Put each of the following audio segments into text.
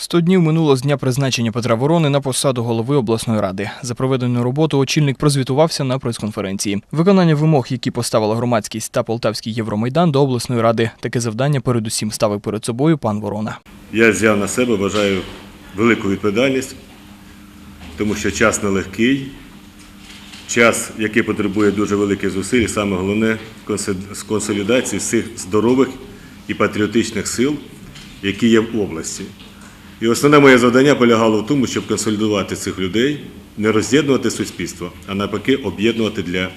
Сто днів минуло з дня призначення Петра Ворони на посаду голови обласної ради. За проведену роботу очільник прозвітувався на прес-конференції. Виконання вимог, які поставила громадськість та Полтавський Євромайдан до обласної ради. Таке завдання передусім ставив перед собою пан Ворона. Я взяв на себе, вважаю, велику відповідальність, тому що час нелегкий, час, який потребує дуже великих зусиль, і саме головне консолідації всіх здорових і патріотичних сил, які є в області. І основне моє завдання полягало в тому, щоб консолідувати цих людей, не роз'єднувати суспільство, а навпаки об'єднувати для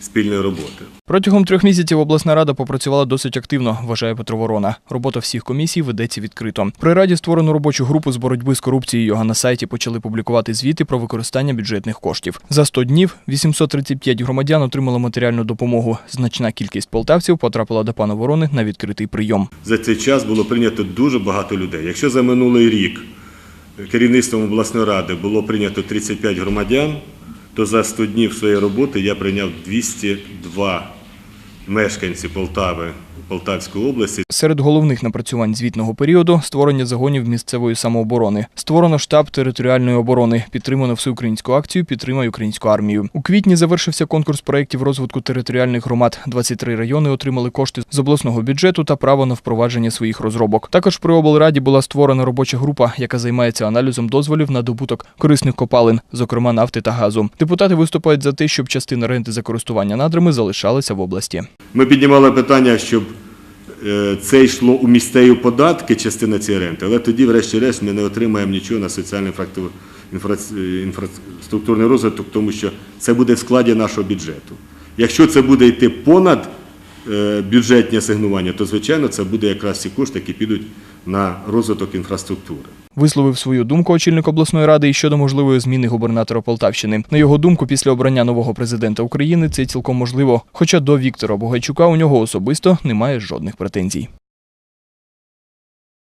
спільної роботи. Протягом трьох місяців обласна рада попрацювала досить активно, вважає Петро Ворона. Робота всіх комісій ведеться відкрито. При раді створену робочу групу з боротьби з корупцією. А на сайті почали публікувати звіти про використання бюджетних коштів. За 100 днів 835 громадян отримали матеріальну допомогу. Значна кількість полтавців потрапила до пана Ворони на відкритий прийом. За цей час було прийнято дуже багато людей. Якщо за минулий рік керівництвом обласної ради було прийнято 35 громадян, то за 100 днів своєї роботи я прийняв 202 мешканці Полтави, Полтавської області. Серед головних напрацювань звітного періоду створення загонів місцевої самооборони. Створено штаб територіальної оборони. Підтримано всеукраїнську акцію Підтримай українську армію. У квітні завершився конкурс проєктів розвитку територіальних громад. 23 райони отримали кошти з обласного бюджету та право на впровадження своїх розробок. Також при облраді була створена робоча група, яка займається аналізом дозволів на добуток корисних копалин, зокрема нафти та газу. Депутати виступають за те, щоб частина ренти за користування надрами залишалася в області. Ми піднімали питання, щоб е, це йшло у місцеві податки, частина цієї ренти, але тоді, врешті-решт, ми не отримаємо нічого на соціальний інфраструктурний розвиток, тому що це буде в складі нашого бюджету. Якщо це буде йти понад е, бюджетні асигнування, то звичайно це буде якраз ці кошти, які підуть на розвиток інфраструктури. Висловив свою думку очільник обласної ради і щодо можливої зміни губернатора Полтавщини. На його думку, після обрання нового президента України це цілком можливо. Хоча до Віктора Богайчука у нього особисто немає жодних претензій.